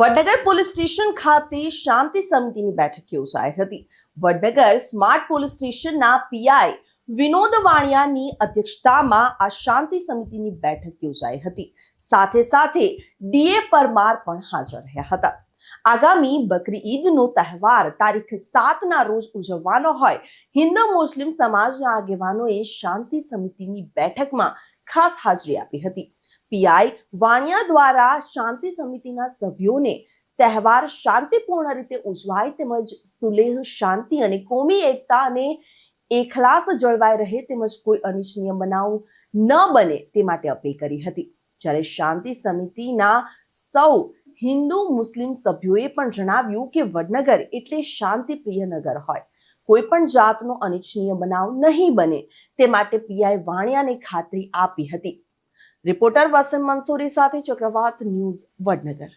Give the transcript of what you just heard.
Vadnagar police station ખાતે શાંતિ સમિતિની બેઠક યોજાઈ હતી. વડનગર સ્માર્ટ પોલીસ સ્ટેશનના પીઆઈ વિનોદ વાણિયાની અધ્યક્ષતામાં આ શાંતિ સમિતિની બેઠક યોજાઈ હતી. સાથે સાથે ડીએ પરમાર પણ હાજર રહ્યા હતા. આગામી બકરી ઈદનો તહેવાર તારીખ સાતના રોજ ઉજવવાનો હોય, હિન્દુ મુસ્લિમ સમાજના આગેવાનોએ શાંતિ સમિતિની બેઠકમાં ખાસ હાજરી આપી હતી. પીઆઈ વાણિયા દ્વારા શાંતિ સમિતિના સભ્યોને તહેવાર શાંતિપૂર્ણ રીતે ઉજવાય તેમજ સુલેહ શાંતિ અને કોમી એકતા અને એખલાસ જળવાઈ રહે તેમજ કોઈ અનિચ્છનીય બનાવ ન બને તે માટે અપીલ કરી હતી. જ્યારે શાંતિ સમિતિના સૌ હિન્દુ મુસ્લિમ સભ્યોએ પણ જણાવ્યું કે વડનગર એટલે શાંતિપ્રિય નગર હોય. કોઈ પણ જાતનો અનિચ્છનીય બનાવ નહીં બને તે માટે પીઆઈ વાણિયાને ખાતરી આપી હતી. રિપોર્ટર વસીમ મંસૂરી સાથે ચક્રવાત ન્યૂઝ વડનગર.